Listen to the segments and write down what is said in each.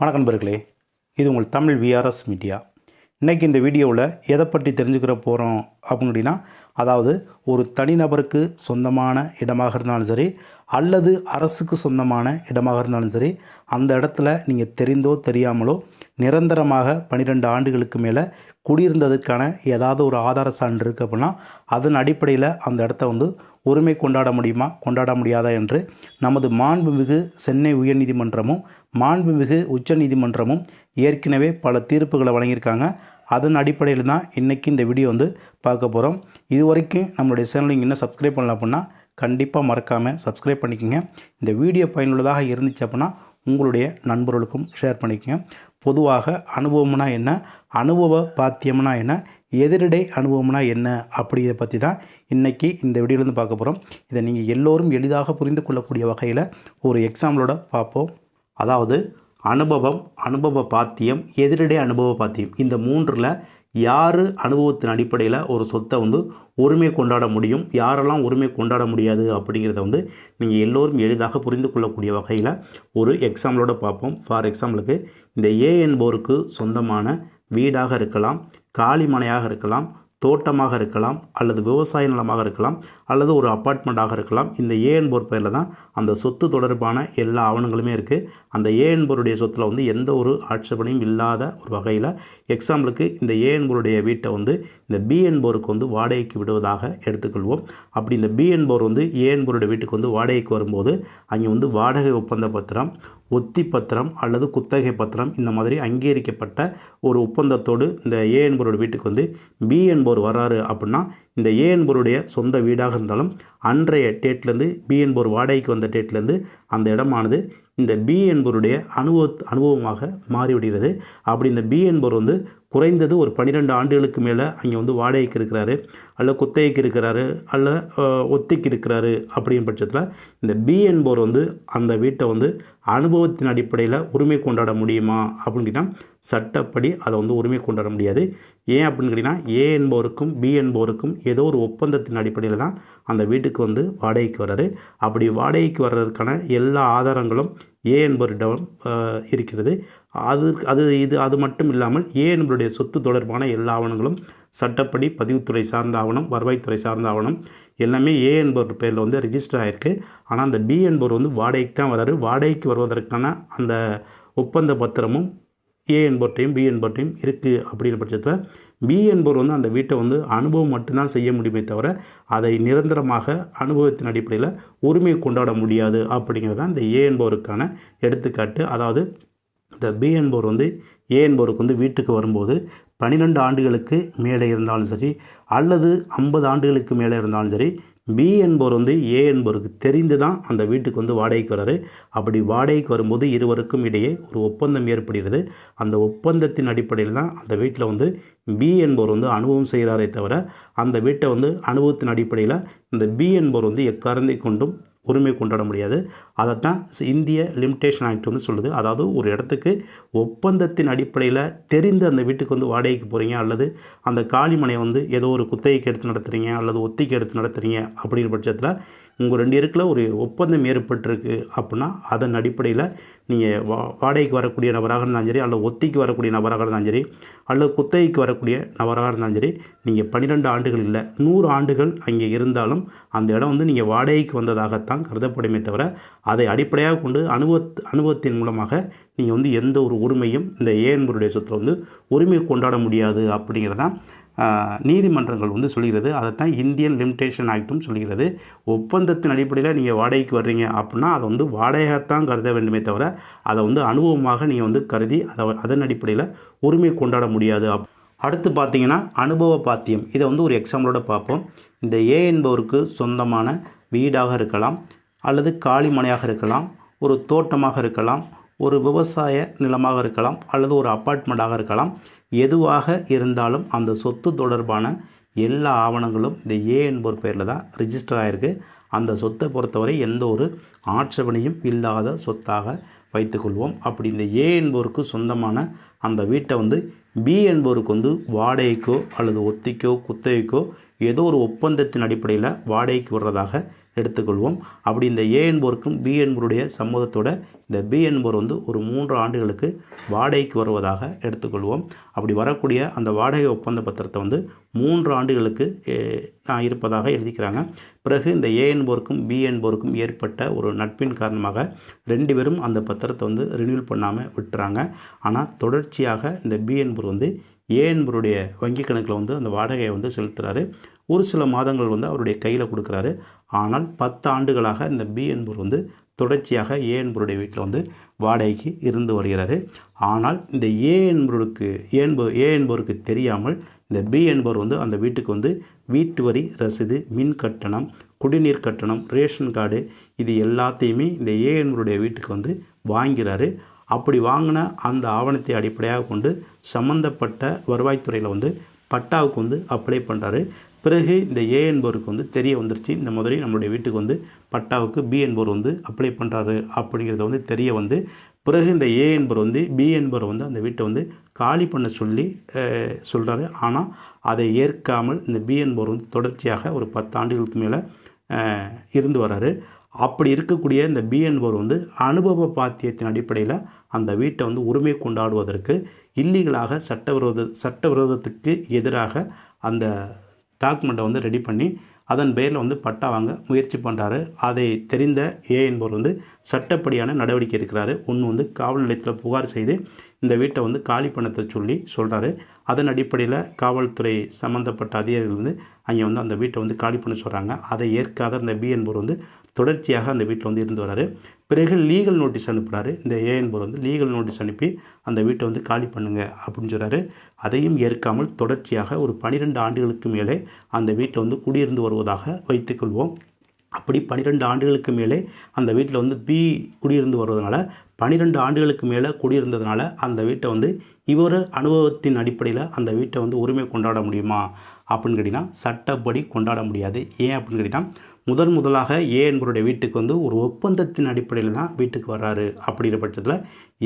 வணக்கம் நண்பர்களே இது உங்கள் தமிழ் விஆர்எஸ் மீடியா இன்றைக்கி இந்த வீடியோவில் எதை பற்றி தெரிஞ்சுக்கிற போகிறோம் அப்படின்னா அதாவது ஒரு தனிநபருக்கு சொந்தமான இடமாக இருந்தாலும் சரி அல்லது அரசுக்கு சொந்தமான இடமாக இருந்தாலும் சரி அந்த இடத்துல நீங்கள் தெரிந்தோ தெரியாமலோ நிரந்தரமாக பன்னிரெண்டு ஆண்டுகளுக்கு மேலே குடியிருந்ததுக்கான ஏதாவது ஒரு ஆதார சான்று இருக்குது அப்படின்னா அதன் அடிப்படையில் அந்த இடத்த வந்து உரிமை கொண்டாட முடியுமா கொண்டாட முடியாதா என்று நமது மாண்புமிகு சென்னை உயர்நீதிமன்றமும் மாண்புமிகு உச்சநீதிமன்றமும் ஏற்கனவே பல தீர்ப்புகளை வழங்கியிருக்காங்க. அதன் அடிப்படையில் தான் இன்றைக்கி இந்த வீடியோ வந்து பார்க்க போகிறோம் இது வரைக்கும் நம்மளுடைய சேனலை இன்னும் சப்ஸ்கிரைப் பண்ணல அப்படின்னா கண்டிப்பாக மறக்காமல் சப்ஸ்கிரைப் பண்ணிக்கோங்க. இந்த வீடியோ பயனுள்ளதாக இருந்துச்சு அப்படின்னா உங்களுடைய நண்பர்களுக்கும் ஷேர் பண்ணிக்கோங்க. பொதுவாக அனுபவம்னா என்ன? அனுபவ பாத்தியம்னா என்ன? எதிரிடை அனுபவம்னா என்ன? அப்படிங்கிறத பற்றி தான் இன்றைக்கி இந்த வீடியோலேருந்து பார்க்க போகிறோம் இதை நீங்கள் எல்லோரும் எளிதாக புரிந்து கொள்ளக்கூடிய வகையில் ஒரு எக்ஸாம்பிளோட பார்ப்போம். அதாவது அனுபவம் அனுபவ பாத்தியம் எதிரிடை அனுபவ பாத்தியம். இந்த மூன்றில் யார் அனுபவத்தின் அடிப்படையில் ஒரு சொத்தை வந்து உரிமை கொண்டாட முடியும்? யாரெல்லாம் உரிமை கொண்டாட முடியாது அப்படிங்கிறத வந்து நீங்கள் எல்லோரும் எளிதாக புரிந்து கொள்ளக்கூடிய வகையில் ஒரு எக்ஸாம்பிளோட பார்ப்போம். ஃபார் எக்ஸாம்பிளுக்கு இந்த ஏ என்பவருக்கு சொந்தமான வீடாக இருக்கலாம் காலிமனையாக இருக்கலாம் தோட்டமாக இருக்கலாம் அல்லது விவசாய நிலமாக இருக்கலாம் அல்லது ஒரு அப்பார்ட்மெண்ட்டாக இருக்கலாம். இந்த ஏ என்போர் பேரில் தான் அந்த சொத்து தொடர்பான எல்லா ஆவணங்களுமே இருக்குது அந்த ஏ என்பவருடைய சொத்தில் வந்து எந்த ஒரு ஆட்சேபனையும் இல்லாத ஒரு வகையில் எக்ஸாம்பிளுக்கு இந்த ஏ என்பவருடைய வீட்டை வந்து இந்த பி என்போருக்கு வந்து வாடகைக்கு விடுவதாக எடுத்துக்கொள்வோம். அப்படி இந்த பி என்பவர் வந்து ஏ என்பவருடைய வீட்டுக்கு வந்து வாடகைக்கு வரும்போது அங்கே வந்து வாடகை ஒப்பந்த பத்திரம் ஒத்தி பத்திரம் அல்லது குத்தகை பத்திரம் இந்த மாதிரி அங்கீகரிக்கப்பட்ட ஒரு ஒப்பந்தத்தோடு இந்த ஏ என்பவரோட வீட்டுக்கு வந்து பி என்பவர் வராரு அப்படின்னா இந்த ஏ என்பவருடைய சொந்த வீடாக இருந்தாலும் அன்றைய டேட்லேருந்து பி என்பவர் வாடகைக்கு வந்த டேட்லேருந்து அந்த இடமானது இந்த பி என்பவருடைய அனுபவ அனுபவமாக மாறிவிடுகிறது. அப்படி இந்த பி என்பவர் வந்து குறைந்தது ஒரு பன்னிரெண்டு ஆண்டுகளுக்கு மேலே அங்கே வந்து வாடகைக்கு இருக்கிறாரு. அல்ல குத்தகைக்கு இருக்கிறாரு அல்ல ஒத்திக்கு இருக்கிறாரு அப்படிங்கிற பட்சத்தில் இந்த பி என்பவர் வந்து அந்த வீட்டை வந்து அனுபவத்தின் அடிப்படையில் உரிமை கொண்டாட முடியுமா அப்படின்னா சட்டப்படி அதை வந்து உரிமை கொண்டாட முடியாது. ஏன் அப்படின்னு கேட்டிங்கன்னா ஏ என்பவருக்கும் பி என்பவருக்கும் ஏதோ ஒரு ஒப்பந்தத்தின் அடிப்படையில் தான் அந்த வீட்டுக்கு வந்து வாடகைக்கு வர்றாரு. அப்படி வாடகைக்கு வர்றதுக்கான எல்லா ஆதாரங்களும் ஏ என்பவரிடம் இருக்கிறது. அது அது இது அது மட்டும் இல்லாமல் ஏ என்பவருடைய சொத்து தொடர்பான எல்லா ஆவணங்களும் சட்டப்படி பதிவுத்துறை சார்ந்த ஆவணம் வருவாய்த்துறை சார்ந்த ஆவணம் எல்லாமே ஏ என்பவர் பேரில் வந்து ரிஜிஸ்டர் ஆகிருக்கு ஆனால் அந்த பி என்பவர் வந்து வாடகைக்கு தான் வராரு. வாடகைக்கு வருவதற்கான அந்த ஒப்பந்த பத்திரமும் ஏ என்பவர்ட்டையும் பி என்பவர்ட்டையும் இருக்குது அப்படின்ற பட்சத்தில் பி என்பவர் வந்து அந்த வீட்டை வந்து அனுபவம் மட்டும்தான் செய்ய முடியுமே தவிர அதை நிரந்தரமாக அனுபவத்தின் அடிப்படையில் உரிமை கொண்டாட முடியாது அப்படிங்கிறது தான் இந்த ஏ என்பவருக்கான எடுத்துக்காட்டு. அதாவது இந்த பி என்பவர் வந்து ஏ என்பவருக்கு வந்து வீட்டுக்கு வரும்போது பன்னிரெண்டு ஆண்டுகளுக்கு மேலே இருந்தாலும் சரி அல்லது ஐம்பது ஆண்டுகளுக்கு மேலே இருந்தாலும் சரி பி என்பவர் வந்து ஏ என்பவருக்கு தெரிந்து தான் அந்த வீட்டுக்கு வந்து வாடகைக்கு வராரு. அப்படி வாடகைக்கு வரும்போது இருவருக்கும் இடையே ஒரு ஒப்பந்தம் ஏற்படுகிறது. அந்த ஒப்பந்தத்தின் அடிப்படையில் தான் அந்த வீட்டில் வந்து பி என்பவர் வந்து அனுபவம் செய்கிறாரே தவிர அந்த வீட்டை வந்து அனுபவத்தின் அடிப்படையில் இந்த பி என்பவர் வந்து எக்காரந்தை கொண்டும் உரிமை கொண்டாட முடியாது. அதைத்தான் இந்திய லிமிடேஷன் ஆக்ட் வந்து சொல்லுது. அதாவது ஒரு இடத்துக்கு ஒப்பந்தத்தின் அடிப்படையில் தெரிந்து அந்த வீட்டுக்கு வந்து வாடகைக்கு போகிறீங்க அல்லது அந்த காளிமனை வந்து ஏதோ ஒரு குத்தகைக்கு எடுத்து நடத்துகிறீங்க அல்லது ஒத்திக்கு எடுத்து நடத்துகிறீங்க அப்படிங்கிற பட்சத்தில் உங்கள் ரெண்டு இருக்குள்ள ஒரு ஒப்பந்தம் ஏற்பட்டிருக்கு அப்படின்னா அதன் அடிப்படையில் நீங்கள் வா வாடகைக்கு வரக்கூடிய நபராக இருந்தாலும் சரி அல்லது ஒத்திக்கு வரக்கூடிய நபராக இருந்தாலும் சரி அல்லது குத்தகைக்கு வரக்கூடிய நபராக இருந்தாலும் சரி நீங்கள் பன்னிரெண்டு ஆண்டுகள் இல்லை நூறு ஆண்டுகள் அங்கே இருந்தாலும் அந்த இடம் வந்து நீங்கள் வாடகைக்கு வந்ததாகத்தான் கருதப்படுமே தவிர அதை அடிப்படையாக கொண்டு அனுபவத் அனுபவத்தின் மூலமாக நீங்கள் வந்து எந்த ஒரு உரிமையும் இந்த ஏஎன்பருடைய சொத்தில் வந்து உரிமை கொண்டாட முடியாது அப்படிங்கிறதான் நீதிமன்றங்கள் வந்து சொல்கிறது அதைத்தான் இந்தியன் லிமிடேஷன் ஆக்டும் சொல்கிறது. ஒப்பந்தத்தின் அடிப்படையில் நீங்கள் வாடகைக்கு வர்றீங்க அப்படின்னா அதை வந்து வாடகையாகத்தான் கருத வேண்டுமே தவிர அதை வந்து அனுபவமாக நீங்கள் வந்து கருதி அதை அதன் அடிப்படையில் உரிமை கொண்டாட முடியாது. அப் அடுத்து பார்த்தீங்கன்னா அனுபவ பாத்தியம். இதை வந்து ஒரு எக்ஸாம்பிளோட பார்ப்போம். இந்த ஏ என்பவருக்கு சொந்தமான வீடாக இருக்கலாம் அல்லது காலிமனையாக இருக்கலாம் ஒரு தோட்டமாக இருக்கலாம் ஒரு விவசாய நிலமாக இருக்கலாம் அல்லது ஒரு அப்பார்ட்மெண்ட்டாக இருக்கலாம். எதுவாக இருந்தாலும் அந்த சொத்து தொடர்பான எல்லா ஆவணங்களும் இந்த ஏ என்பவர் பேரில் தான் ரிஜிஸ்டர் ஆகிருக்கு அந்த சொத்தை பொறுத்தவரை எந்த ஒரு ஆட்சேபனையும் இல்லாத சொத்தாக வைத்துக்கொள்வோம் அப்படி இந்த ஏ என்பவருக்கு சொந்தமான அந்த வீட்டை வந்து பி என்பவருக்கு வந்து வாடகைக்கோ அல்லது ஒத்திக்கோ குத்தகைக்கோ ஏதோ ஒரு ஒப்பந்தத்தின் அடிப்படையில் வாடகைக்கு விடுறதாக எடுத்துக்கொள்வோம். அப்படி இந்த ஏ என்பவருக்கும் பி என்பவருடைய சம்மதத்தோட இந்த பி என்பவர் வந்து ஒரு மூன்று ஆண்டுகளுக்கு வாடகைக்கு வருவதாக எடுத்துக்கொள்வோம். அப்படி வரக்கூடிய அந்த வாடகை ஒப்பந்த பத்திரத்தை வந்து மூன்று ஆண்டுகளுக்கு நான் இருப்பதாக எழுதிக்கிறாங்க. பிறகு இந்த ஏ என்பவருக்கும் பி என்பவருக்கும் ஏற்பட்ட ஒரு நட்பின் காரணமாக ரெண்டு பேரும் அந்த பத்திரத்தை வந்து ரினியூல் பண்ணாமல் விட்டுறாங்க. ஆனால் தொடர்ச்சியாக இந்த பி என்பவர் வந்து ஏ என்பருடைய வங்கி கணக்கில் வந்து அந்த வாடகையை வந்து செலுத்துகிறாரு ஒரு சில மாதங்கள் வந்து அவருடைய கையில் கொடுக்குறாரு. ஆனால் பத்து ஆண்டுகளாக இந்த பி என்பவர் வந்து தொடர்ச்சியாக ஏ என்பவருடைய வீட்டில் வந்து வாடகைக்கு இருந்து வருகிறாரு. ஆனால் இந்த ஏ என்பவருக்கு ஏ என்ப ஏ என்பவருக்கு தெரியாமல் இந்த பி என்பவர் வந்து அந்த வீட்டுக்கு வந்து வீட்டு வரி ரசீது மின் கட்டணம் குடிநீர் கட்டணம் ரேஷன் கார்டு இது எல்லாத்தையுமே இந்த ஏ என்பவருடைய வீட்டுக்கு வந்து வாங்கிறாரு. அப்படி வாங்கின அந்த ஆவணத்தை அடிப்படையாக கொண்டு சம்மந்தப்பட்ட வருவாய்த்துறையில் வந்து பட்டாவுக்கு வந்து அப்ளை பண்ணுறாரு பிறகு இந்த ஏ என்பவருக்கு வந்து தெரிய வந்துருச்சு. இந்த மாதிரி நம்மளுடைய வீட்டுக்கு வந்து பட்டாவுக்கு பி என்பவர் வந்து அப்ளை பண்ணுறாரு அப்படிங்கிறத வந்து தெரிய வந்து பிறகு இந்த ஏ என்பவர் வந்து பி என்பவர் வந்து அந்த வீட்டை வந்து காலி பண்ண சொல்லி சொல்கிறாரு ஆனால் அதை ஏற்காமல் இந்த பி என்பவர் வந்து தொடர்ச்சியாக ஒரு பத்து ஆண்டுகளுக்கு மேலே இருந்து வராரு. அப்படி இருக்கக்கூடிய இந்த பி என்பவர் வந்து அனுபவ பாத்தியத்தின் அடிப்படையில் அந்த வீட்டை வந்து உரிமை கொண்டாடுவதற்கு இல்லீகலாக சட்டவிரோத சட்டவிரோதத்துக்கு எதிராக அந்த டாக்குமெண்ட்டை வந்து ரெடி பண்ணி அதன் பேரில் வந்து பட்டா வாங்க முயற்சி பண்ணுறாரு அதை தெரிந்த ஏ என்பவர் வந்து சட்டப்படியான நடவடிக்கை எடுக்கிறாரு. ஒன்று வந்து காவல் நிலையத்தில் புகார் செய்து இந்த வீட்டை வந்து காலி பண்ணத்தை சொல்லி சொல்கிறாரு அதன் அடிப்படையில் காவல்துறை சம்மந்தப்பட்ட அதிகாரிகள் வந்து அங்கே வந்து அந்த வீட்டை வந்து காலி பண்ண சொல்கிறாங்க அதை ஏற்காத அந்த பி என்பவர் வந்து தொடர்ச்சியாக அந்த வீட்டில் வந்து இருந்து வராரு. பிறகு லீகல் நோட்டீஸ் அனுப்புகிறாரு இந்த ஏ என்பவர் வந்து லீகல் நோட்டீஸ் அனுப்பி அந்த வீட்டை வந்து காலி பண்ணுங்க அப்படின்னு சொல்கிறாரு அதையும் ஏற்காமல் தொடர்ச்சியாக ஒரு பனிரெண்டு ஆண்டுகளுக்கு மேலே அந்த வீட்டில் வந்து குடியிருந்து வருவதாக வைத்துக்கொள்வோம் அப்படி பன்னிரெண்டு ஆண்டுகளுக்கு மேலே அந்த வீட்டில் வந்து பி குடியிருந்து வருவதனால பன்னிரெண்டு ஆண்டுகளுக்கு மேலே குடியிருந்ததுனால அந்த வீட்டை வந்து இவர் அனுபவத்தின் அடிப்படையில் அந்த வீட்டை வந்து உரிமை கொண்டாட முடியுமா அப்படின்னு கேட்டிங்கன்னா சட்டப்படி கொண்டாட முடியாது. ஏன் அப்படின்னு கேட்டிங்கன்னா முதன் முதலாக ஏ என்பவருடைய வீட்டுக்கு வந்து ஒரு ஒப்பந்தத்தின் அடிப்படையில் தான் வீட்டுக்கு வர்றாரு அப்படிங்கிற பட்சத்தில்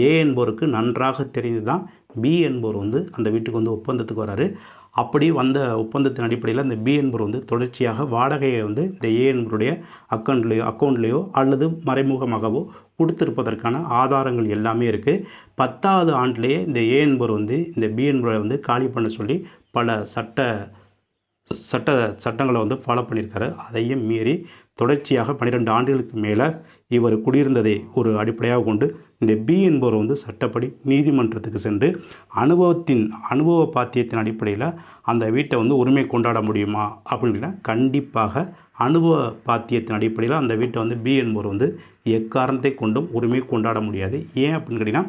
ஏ என்பவருக்கு நன்றாக தெரிந்து தான் பி என்பவர் வந்து அந்த வீட்டுக்கு வந்து ஒப்பந்தத்துக்கு வராரு அப்படி வந்த ஒப்பந்தத்தின் அடிப்படையில் அந்த பி என்பவர் வந்து தொடர்ச்சியாக வாடகையை வந்து இந்த ஏ என்பவருடைய அக்கௌண்ட்லேயோ அக்கௌண்ட்லேயோ அல்லது மறைமுகமாகவோ கொடுத்திருப்பதற்கான ஆதாரங்கள் எல்லாமே இருக்குது பத்தாவது ஆண்டிலேயே இந்த ஏ என்பவர் வந்து இந்த பி என்பவரை வந்து காலி பண்ண சொல்லி பல சட்ட சட்ட சட்டங்களை வந்து ஃபாலோ பண்ணியிருக்காரு. அதையும் மீறி தொடர்ச்சியாக பன்னிரெண்டு ஆண்டுகளுக்கு மேலே இவர் குடியிருந்ததை ஒரு அடிப்படையாக கொண்டு இந்த பி என்பவர் வந்து சட்டப்படி நீதிமன்றத்துக்கு சென்று அனுபவத்தின் அனுபவ பாத்தியத்தின் அடிப்படையில் அந்த வீட்டை வந்து உரிமை கொண்டாட முடியுமா அப்படின்னா கண்டிப்பாக அனுபவ பாத்தியத்தின் அடிப்படையில் அந்த வீட்டை வந்து பி என்பவர் வந்து எக்காரணத்தை கொண்டும் உரிமை கொண்டாட முடியாது. ஏன் அப்படின்னு கேட்டிங்கன்னா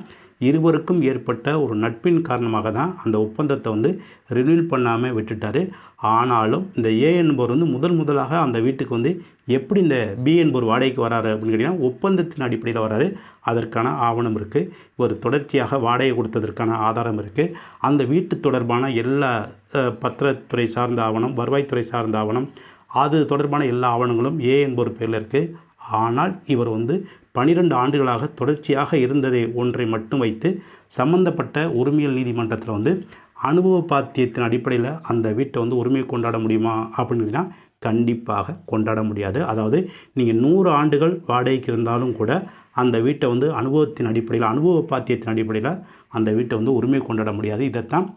இருவருக்கும் ஏற்பட்ட ஒரு நட்பின் காரணமாக தான் அந்த ஒப்பந்தத்தை வந்து ரினியூல் பண்ணாமல் விட்டுட்டார். ஆனாலும் இந்த ஏ என்பவர் வந்து முதல் முதலாக அந்த வீட்டுக்கு வந்து எப்படி இந்த பி என்பவர் வாடகைக்கு வராரு அப்படின்னு கேட்டிங்கன்னா ஒப்பந்தத்தின் அடிப்படையில் வராரு. அதற்கான ஆவணம் இருக்குது இவர் தொடர்ச்சியாக வாடகை கொடுத்ததற்கான ஆதாரம் இருக்குது அந்த வீட்டு தொடர்பான எல்லா பத்திரத்துறை சார்ந்த ஆவணம் வருவாய்த்துறை சார்ந்த ஆவணம் அது தொடர்பான எல்லா ஆவணங்களும் ஏ என்பவர் பேரில் இருக்குது ஆனால் இவர் வந்து பனிரெண்டு ஆண்டுகளாக தொடர்ச்சியாக இருந்ததை ஒன்றை மட்டும் வைத்து சம்பந்தப்பட்ட உரிமையல் நீதிமன்றத்தில் வந்து அனுபவ பாத்தியத்தின் அடிப்படையில் அந்த வீட்டை வந்து உரிமை கொண்டாட முடியுமா அப்படின்னா கண்டிப்பாக கொண்டாட முடியாது. அதாவது நீங்கள் நூறு ஆண்டுகள் வாடகைக்கு இருந்தாலும் கூட அந்த வீட்டை வந்து அனுபவத்தின் அடிப்படையில் அனுபவ பாத்தியத்தின் அடிப்படையில் அந்த வீட்டை வந்து உரிமை கொண்டாட முடியாது. இதைத்தான்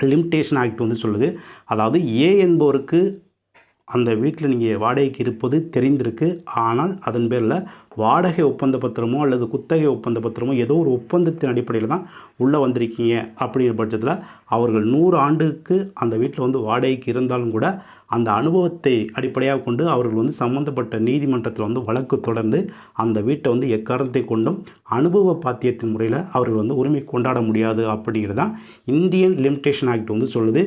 லிமிட்டேஷன் ஆக்ட் வந்து சொல்லுது. அதாவது ஏ என்பவருக்கு அந்த வீட்டில் நீங்கள் வாடகைக்கு இருப்பது தெரிந்திருக்கு. ஆனால் அதன் பேரில் வாடகை ஒப்பந்த பத்திரமோ அல்லது குத்தகை ஒப்பந்த பத்திரமோ ஏதோ ஒரு ஒப்பந்தத்தின் அடிப்படையில் தான் உள்ளே வந்திருக்கீங்க அப்படிங்கிற பட்சத்தில் அவர்கள் நூறு ஆண்டுக்கு அந்த வீட்டில் வந்து வாடகைக்கு இருந்தாலும் கூட அந்த அனுபவத்தை அடிப்படையாக கொண்டு அவர்கள் வந்து சம்மந்தப்பட்ட நீதிமன்றத்தில் வந்து வழக்கு தொடர்ந்து அந்த வீட்டை வந்து எக்காரணத்தை கொண்டும் அனுபவ பாத்தியத்தின் முறையில் அவர்கள் வந்து உரிமை கொண்டாட முடியாது அப்படிங்கிறது தான் இந்தியன் லிமிடேஷன் ஆக்ட் வந்து சொல்லுது.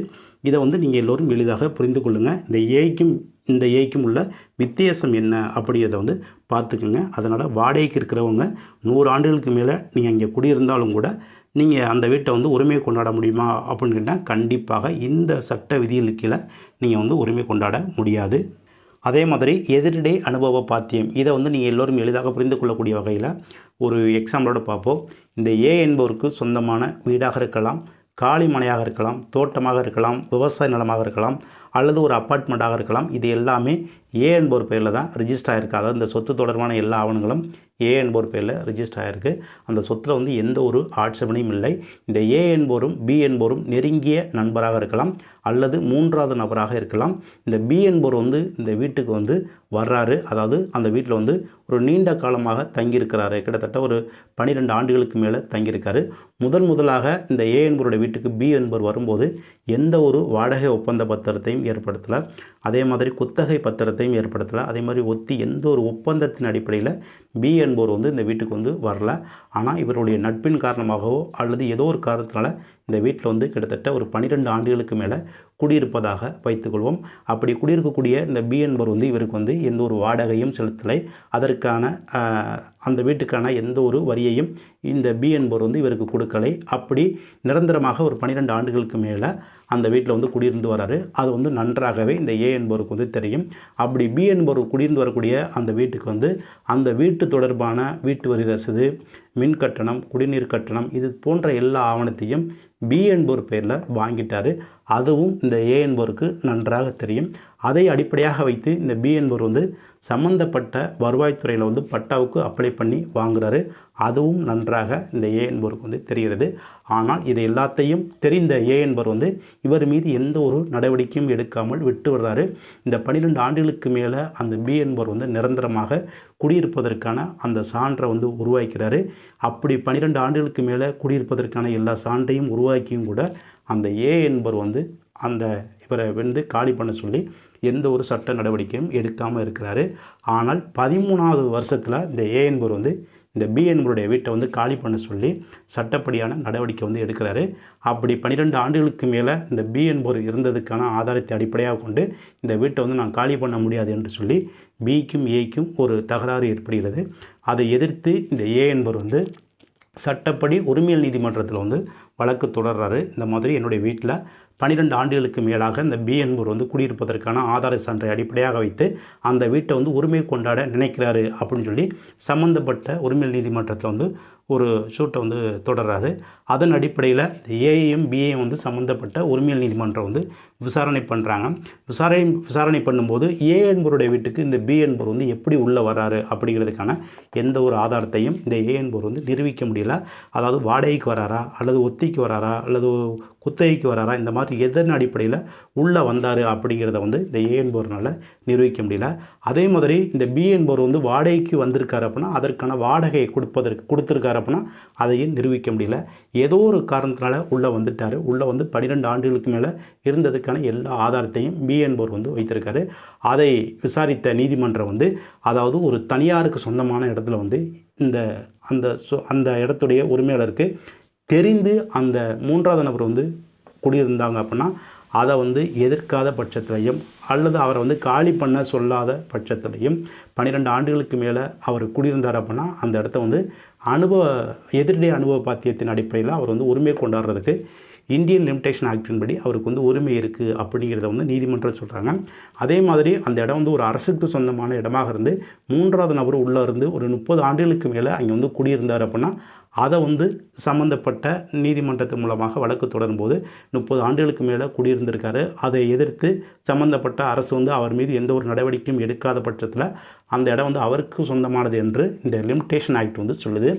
இதை வந்து நீங்கள் எல்லோரும் எளிதாக புரிந்து கொள்ளுங்கள் இந்த ஏய்க்கும் இந்த ஏய்க்கும் உள்ள வித்தியாசம் என்ன அப்படிங்கிறத வந்து பார்த்துக்குங்க. அதனால் வாடகைக்கு இருக்கிறவங்க நூறு ஆண்டுகளுக்கு மேலே நீங்கள் இங்கே குடியிருந்தாலும் கூட நீங்கள் அந்த வீட்டை வந்து உரிமை கொண்டாட முடியுமா அப்படின்னு கேட்டால் கண்டிப்பாக இந்த சட்ட விதிகளுக்கு கீழே நீங்கள் வந்து உரிமை கொண்டாட முடியாது. அதே மாதிரி எதிரிடை அனுபவ பாத்தியம். இதை வந்து நீங்கள் எல்லோரும் எளிதாக புரிந்து கொள்ளக்கூடிய வகையில் ஒரு எக்ஸாம்பிளோட பார்ப்போம். இந்த ஏ என்பவருக்கு சொந்தமான வீடாக இருக்கலாம். காலி மனையாக இருக்கலாம் தோட்டமாக இருக்கலாம் விவசாய நிலமாக இருக்கலாம் அல்லது ஒரு அப்பார்ட்மெண்ட்டாக இருக்கலாம் இது எல்லாமே ஏ என்பவர் பேரில் தான் ரிஜிஸ்டர் ஆகிருக்கு அதாவது இந்த சொத்து தொடர்பான எல்லா ஆவணங்களும் ஏ என்பவர் பேரில் ரிஜிஸ்டர் ஆகிருக்கு அந்த சொத்தில் வந்து எந்த ஒரு ஆட்சேபனையும் இல்லை. இந்த ஏ என்பவரும் பி என்பவரும் நெருங்கிய நண்பராக இருக்கலாம். அல்லது மூன்றாவது நபராக இருக்கலாம். இந்த பி என்பவர் வந்து இந்த வீட்டுக்கு வந்து வர்றாரு. அதாவது அந்த வீட்டில் வந்து ஒரு நீண்ட காலமாக தங்கியிருக்கிறாரு. கிட்டத்தட்ட ஒரு பன்னிரெண்டு ஆண்டுகளுக்கு மேலே தங்கியிருக்காரு. முதன் முதலாக இந்த ஏ என்பவருடைய வீட்டுக்கு பி என்பவர் வரும்போது எந்த ஒரு வாடகை ஒப்பந்த பத்திரத்தையும் ஏற்படுத்தலை. அதே மாதிரி குத்தகை பத்திரத்தை பத்திரத்தையும் ஏற்படுத்தலை அதே மாதிரி ஒத்தி எந்த ஒரு ஒப்பந்தத்தின் அடிப்படையில் பி என்பவர் வந்து இந்த வீட்டுக்கு வந்து வரல. ஆனால் இவருடைய நட்பின் காரணமாகவோ அல்லது ஏதோ ஒரு காரணத்தினால இந்த வீட்டில் வந்து கிட்டத்தட்ட ஒரு பன்னிரெண்டு ஆண்டுகளுக்கு மேலே குடியிருப்பதாக வைத்துக்கொள்வோம். அப்படி குடியிருக்கக்கூடிய இந்த பி என்பவர் வந்து இவருக்கு வந்து எந்த ஒரு வாடகையும் செலுத்தலை. அதற்கான அந்த வீட்டுக்கான எந்த ஒரு வரியையும் இந்த பி என்பவர் வந்து இவருக்கு கொடுக்கலை. அப்படி நிரந்தரமாக ஒரு பன்னிரெண்டு ஆண்டுகளுக்கு மேலே அந்த வீட்டில் வந்து குடியிருந்து வராரு. அது வந்து நன்றாகவே இந்த ஏ என்பவருக்கு வந்து தெரியும். அப்படி பி என்பவர் குடியிருந்து வரக்கூடிய அந்த வீட்டுக்கு வந்து அந்த வீட்டு தொடர்பான வீட்டு வரி ரசீது மின் கட்டணம் குடிநீர் கட்டணம் இது போன்ற எல்லா ஆவணத்தையும் பி என்பவர் பேரில் வாங்கிட்டார். அதுவும் இந்த ஏ என்பவருக்கு நன்றாக தெரியும். அதை அடிப்படையாக வைத்து இந்த பி என்பவர் வந்து சம்மந்தப்பட்ட வருவாய்த்துறையில் வந்து பட்டாவுக்கு அப்ளை பண்ணி வாங்குறாரு. அதுவும் நன்றாக இந்த ஏ என்பவருக்கு வந்து தெரிகிறது. ஆனால் இது எல்லாத்தையும் தெரிந்த ஏ என்பவர் வந்து இவர் மீது எந்த ஒரு நடவடிக்கையும் எடுக்காமல் விட்டு வர்றாரு இந்த பன்னிரெண்டு ஆண்டுகளுக்கு மேலே அந்த பி என்பவர் வந்து நிரந்தரமாக குடியிருப்பதற்கான அந்த சான்றை வந்து உருவாக்கிறாரு. அப்படி பன்னிரெண்டு ஆண்டுகளுக்கு மேலே குடியிருப்பதற்கான எல்லா சான்றையும் உருவாக்கியும் கூட அந்த ஏ என்பவர் வந்து அந்த இவரை வந்து காலி பண்ண சொல்லி எந்த ஒரு சட்ட நடவடிக்கையும் எடுக்காமல் இருக்கிறாரு. ஆனால் பதிமூணாவது வருஷத்தில் இந்த ஏ என்பவர் வந்து இந்த பிஎன்பருடைய வீட்டை வந்து காலி பண்ண சொல்லி சட்டப்படியான நடவடிக்கை வந்து எடுக்கிறாரு. அப்படி பன்னிரெண்டு ஆண்டுகளுக்கு மேலே இந்த பி என்பவர் இருந்ததுக்கான ஆதாரத்தை அடிப்படையாக கொண்டு இந்த வீட்டை வந்து நான் காலி பண்ண முடியாது என்று சொல்லி பிக்கும் ஏக்கும் ஒரு தகராறு ஏற்படுகிறது. அதை எதிர்த்து இந்த ஏ என்பவர் வந்து சட்டப்படி உரிமையல் நீதிமன்றத்தில் வந்து வழக்கு தொடர்றாரு. இந்த மாதிரி என்னுடைய வீட்டில் பன்னிரெண்டு ஆண்டுகளுக்கு மேலாக இந்த பி என்பவர் வந்து குடியிருப்பதற்கான ஆதார சான்றை அடிப்படையாக வைத்து அந்த வீட்டை வந்து உரிமை கொண்டாட நினைக்கிறாரு அப்படின்னு சொல்லி சம்மந்தப்பட்ட உரிமையல் நீதிமன்றத்தில் வந்து ஒரு ஷூட்டை வந்து தொடர்றாரு. அதன் அடிப்படையில் ஏஐயும் பிஏயும் வந்து சம்மந்தப்பட்ட உரிமையல் நீதிமன்றம் வந்து விசாரணை பண்ணுறாங்க விசாரணை விசாரணை பண்ணும்போது ஏ என்பவருடைய வீட்டுக்கு இந்த பி என்பவர் வந்து எப்படி உள்ளே வராரு அப்படிங்கிறதுக்கான எந்த ஒரு ஆதாரத்தையும் இந்த ஏ என்பவர் வந்து நிரூபிக்க முடியல. அதாவது வாடகைக்கு வராரா அல்லது ஒத்திக்கு வராரா அல்லது குத்தகைக்கு வராரா இந்த மாதிரி எதன் அடிப்படையில் உள்ளே வந்தார் அப்படிங்கிறத வந்து இந்த ஏ என்பவர்னால் நிரூபிக்க முடியல. அதே மாதிரி இந்த பி என்பவர் வந்து வாடகைக்கு வந்திருக்காரு அப்படின்னா அதற்கான வாடகையை கொடுப்பதற்கு கொடுத்துருக்காரு அப்படின்னா அதையும் நிரூபிக்க முடியல. ஏதோ ஒரு காரணத்தினால உள்ளே வந்துட்டார். உள்ளே வந்து பன்னிரெண்டு ஆண்டுகளுக்கு மேலே இருந்ததுக்கான எல்லா ஆதாரத்தையும் பி என்பவர் வந்து வைத்திருக்காரு. அதை விசாரித்த நீதிமன்றம் வந்து அதாவது ஒரு தனியாருக்கு சொந்தமான இடத்துல வந்து இந்த அந்த அந்த இடத்துடைய உரிமையாளருக்கு தெரிந்து அந்த மூன்றாவது நபர் வந்து குடியிருந்தாங்க அப்படின்னா அதை வந்து எதிர்க்காத பட்சத்திலையும் அல்லது அவரை வந்து காலி பண்ண சொல்லாத பட்சத்திலையும் பன்னிரெண்டு ஆண்டுகளுக்கு மேலே அவர் குடியிருந்தார் அப்படின்னா அந்த இடத்த வந்து அனுபவ எதிர்டே அனுபவ பாத்தியத்தின் அடிப்படையில் அவர் வந்து உரிமை கொண்டாடுறதுக்கு இந்தியன் லிமிடேஷன் ஆக்டின் படி அவருக்கு வந்து உரிமை இருக்குது அப்படிங்கிறத வந்து நீதிமன்றம் சொல்கிறாங்க அதே மாதிரி அந்த இடம் வந்து ஒரு அரசுக்கு சொந்தமான இடமாக இருந்து மூன்றாவது நபர் உள்ளே இருந்து ஒரு முப்பது ஆண்டுகளுக்கு மேலே அங்கே வந்து குடியிருந்தார் அப்படின்னா அதை வந்து சம்மந்தப்பட்ட நீதிமன்றத்தின் மூலமாக வழக்கு தொடரும்போது முப்பது ஆண்டுகளுக்கு மேலே குடியிருந்திருக்காரு. அதை எதிர்த்து சம்மந்தப்பட்ட அரசு வந்து அவர் மீது எந்த ஒரு நடவடிக்கையும் எடுக்காத பட்சத்தில் அந்த இடம் வந்து அவருக்கு சொந்தமானது என்று இந்த லிமிடேஷன் ஆக்ட் வந்து சொல்லுது.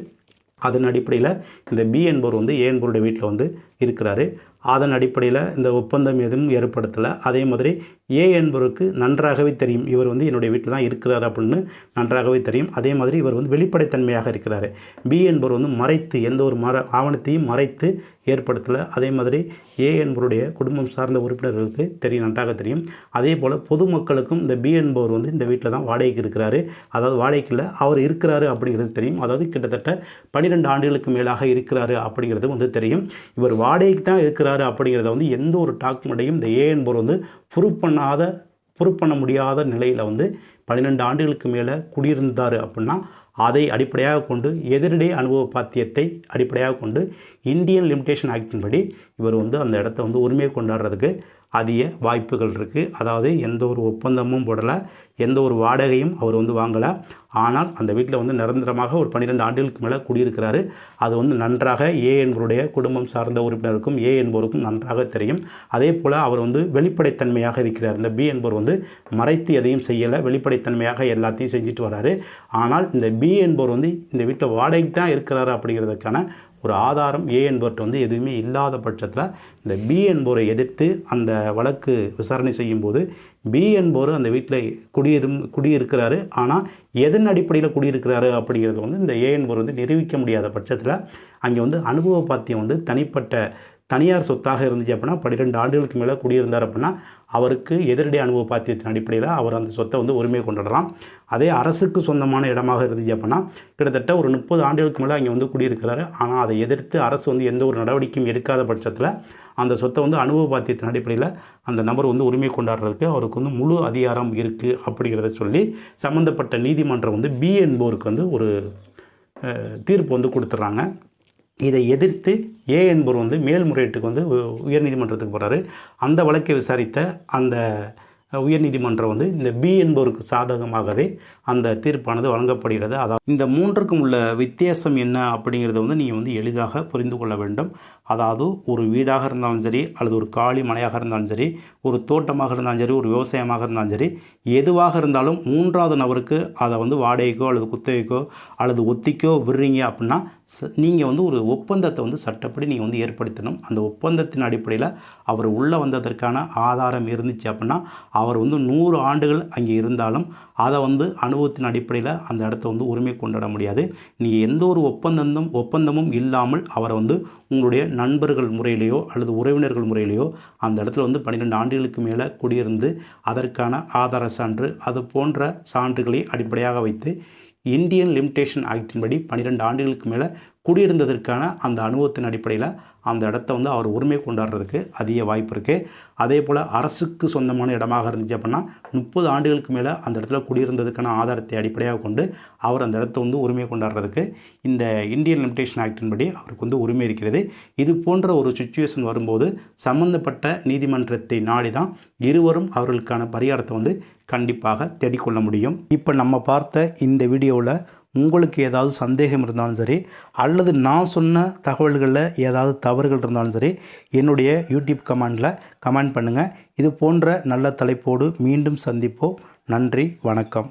அதன் அடிப்படையில் இந்த பி என்பவர் வந்து ஏ என்பவருடைய வீட்டில் வந்து இருக்கிறாரு. அதன் அடிப்படையில் இந்த ஒப்பந்தம் எதுவும் ஏற்படுத்தலை. அதே மாதிரி ஏ என்பவருக்கு நன்றாகவே தெரியும். இவர் வந்து என்னுடைய வீட்டில் தான் இருக்கிறார் அப்படின்னு நன்றாகவே தெரியும். அதே மாதிரி இவர் வந்து வெளிப்படைத்தன்மையாக இருக்கிறாரு. பி என்பவர் வந்து மறைத்து எந்த ஒரு மர ஆவணத்தையும் மறைத்து ஏற்படுத்தலை. அதே மாதிரி ஏ என்பவருடைய குடும்பம் சார்ந்த உறுப்பினர்களுக்கு தெரியும் நன்றாக தெரியும். அதே போல் பொதுமக்களுக்கும் இந்த பி என்பவர் வந்து இந்த வீட்டில் தான் வாடகைக்கு இருக்கிறாரு. அதாவது வாடகைக்கு இல்லை அவர் இருக்கிறாரு அப்படிங்கிறது தெரியும். அதாவது கிட்டத்தட்ட பன்னிரெண்டு ஆண்டுகளுக்கு மேலாக இருக்கிறாரு அப்படிங்கிறது வந்து தெரியும். இவர் வா வாடகைக்கு தான் இருக்கிறாரு அப்படிங்கிறத வந்து எந்த ஒரு டாக்குமெண்ட்டையும் இந்த ஏ என்பவர் வந்து ப்ரூவ் பண்ணாத ப்ரூவ் பண்ண முடியாத நிலையில் வந்து பன்னிரெண்டு ஆண்டுகளுக்கு மேலே குடியிருந்தார் அப்படின்னா அதை அடிப்படையாக கொண்டு எதிரிடை அனுபவ பாத்தியத்தை அடிப்படையாக கொண்டு இந்தியன் லிமிடேஷன் ஆக்டின் படி இவர் வந்து அந்த இடத்த வந்து உரிமையை கொண்டாடுறதுக்கு அதிக வாய்ப்புகள் இருக்குது அதாவது எந்த ஒரு ஒப்பந்தமும் போடலை. எந்த ஒரு வாடகையும் அவர் வந்து வாங்கலை. ஆனால் அந்த வீட்டில் வந்து நிரந்தரமாக ஒரு பன்னிரெண்டு ஆண்டுகளுக்கு மேலே குடியிருக்கிறாரு. அது வந்து நன்றாக ஏ என்பவருடைய குடும்பம் சார்ந்த உறுப்பினருக்கும் ஏ என்பவருக்கும் நன்றாக தெரியும். அதே போல் அவர் வந்து வெளிப்படைத்தன்மையாக இருக்கிறார். இந்த பி என்பவர் வந்து மறைத்து எதையும் செய்யலை. வெளிப்படைத்தன்மையாக எல்லாத்தையும் செஞ்சுட்டு வராரு. ஆனால் இந்த பி என்பவர் வந்து இந்த வீட்டில் வாடகைக்கு தான் இருக்கிறாரு அப்படிங்கிறதுக்கான ஒரு ஆதாரம் ஏ என்பவர்கிட்ட வந்து எதுவுமே இல்லாத பட்சத்தில் இந்த பி என்போரை எதிர்த்து அந்த வழக்கு விசாரணை செய்யும்போது பி என்பவர் அந்த வீட்டில் குடியிரும் குடியிருக்கிறாரு. ஆனால் எதன் அடிப்படையில் குடியிருக்கிறாரு அப்படிங்கிறது வந்து இந்த ஏ என்பவர் வந்து நிரூபிக்க முடியாத பட்சத்தில் அங்கே வந்து அனுபவ பாத்தியம் வந்து தனிப்பட்ட தனியார் சொத்தாக இருந்துச்சு அப்படின்னா பன்னிரெண்டு ஆண்டுகளுக்கு மேலே குடியிருந்தார் அப்படின்னா அவருக்கு எதிரடி அனுபவ பாத்தியத்தின் அடிப்படையில் அவர் அந்த சொத்தை வந்து உரிமை கொண்டாடலாம். அதே அரசுக்கு சொந்தமான இடமாக இருந்துச்சு அப்படின்னா கிட்டத்தட்ட ஒரு முப்பது ஆண்டுகளுக்கு மேலே அங்கே வந்து குடியிருக்கிறாரு. ஆனால் அதை எதிர்த்து அரசு வந்து எந்த ஒரு நடவடிக்கையும் எடுக்காத பட்சத்தில் அந்த சொத்தை வந்து அனுபவ பாத்தியத்தின் அடிப்படையில் அந்த நபர் வந்து உரிமை கொண்டாடுறதுக்கு அவருக்கு வந்து முழு அதிகாரம் இருக்குது அப்படிங்கிறத சொல்லி சம்மந்தப்பட்ட நீதிமன்றம் வந்து பி என்பவருக்கு வந்து ஒரு தீர்ப்பு வந்து கொடுத்துட்றாங்க. இதை எதிர்த்து ஏ என்பவர் வந்து மேல்முறையீட்டுக்கு வந்து உ- உயர்நீதிமன்றத்துக்கு போகிறாரு அந்த வழக்கை விசாரித்த அந்த உயர்நீதிமன்றம் வந்து இந்த பி என்பவருக்கு சாதகமாகவே அந்த தீர்ப்பானது வழங்கப்படுகிறது. அதாவது இந்த மூன்றுக்கும் உள்ள வித்தியாசம் என்ன அப்படிங்கிறத வந்து நீங்கள் வந்து எளிதாக புரிந்து கொள்ள வேண்டும். அதாவது ஒரு வீடாக இருந்தாலும் சரி அல்லது ஒரு காலி மனையாக இருந்தாலும் சரி ஒரு தோட்டமாக இருந்தாலும் சரி ஒரு விவசாயமாக இருந்தாலும் சரி எதுவாக இருந்தாலும் மூன்றாவது நபருக்கு அதை வந்து வாடகைக்கோ அல்லது குத்தகைக்கோ அல்லது ஒத்திக்கோ விடுறீங்க அப்படின்னா நீங்கள் வந்து ஒரு ஒப்பந்தத்தை வந்து சட்டப்படி நீங்கள் வந்து ஏற்படுத்தணும். அந்த ஒப்பந்தத்தின் அடிப்படையில் அவர் உள்ளே வந்ததற்கான ஆதாரம் இருந்துச்சு அப்படின்னா அவர் வந்து நூறு ஆண்டுகள் அங்கே இருந்தாலும் அதை வந்து அனுபவத்தின் அடிப்படையில் அந்த இடத்த வந்து உரிமை கொண்டாட முடியாது. நீங்கள் எந்த ஒரு ஒப்பந்தமும் ஒப்பந்தமும் இல்லாமல் அவரை வந்து உங்களுடைய நண்பர்கள் முறையிலேயோ அல்லது உறவினர்கள் முறையிலேயோ அந்த இடத்துல வந்து பன்னிரெண்டு ஆண்டுகளுக்கு மேலே குடியிருந்து அதற்கான ஆதார சான்று அது போன்ற சான்றுகளை அடிப்படையாக வைத்து இந்தியன் லிமிடேஷன் ஆக்டின்படி பன்னிரெண்டு ஆண்டுகளுக்கு மேலே குடியிருந்ததற்கான அந்த அனுபவத்தின் அடிப்படையில் அந்த இடத்த வந்து அவர் உரிமை கொண்டாடுறதுக்கு அதிக வாய்ப்பு இருக்குது அதே போல் அரசுக்கு சொந்தமான இடமாக இருந்துச்சு அப்படின்னா முப்பது ஆண்டுகளுக்கு மேலே அந்த இடத்துல குடியிருந்ததுக்கான ஆதாரத்தை அடிப்படையாக கொண்டு அவர் அந்த இடத்த வந்து உரிமை கொண்டாடுறதுக்கு இந்த இந்தியன் லிமிடேஷன் ஆக்டின் படி அவருக்கு வந்து உரிமை இருக்கிறது. இது போன்ற ஒரு சுச்சுவேஷன் வரும்போது சம்பந்தப்பட்ட நீதிமன்றத்தை நாடி தான் இருவரும் அவர்களுக்கான பரிகாரத்தை வந்து கண்டிப்பாக தேடிக்கொள்ள முடியும். இப்போ நம்ம பார்த்த இந்த வீடியோவில் உங்களுக்கு ஏதாவது சந்தேகம் இருந்தாலும் சரி அல்லது நான் சொன்ன தகவல்களில் ஏதாவது தவறுகள் இருந்தாலும் சரி என்னுடைய யூடியூப் கமெண்டில் கமெண்ட் பண்ணுங்கள் இது போன்ற நல்ல தலைப்போடு மீண்டும் சந்திப்போம். நன்றி வணக்கம்.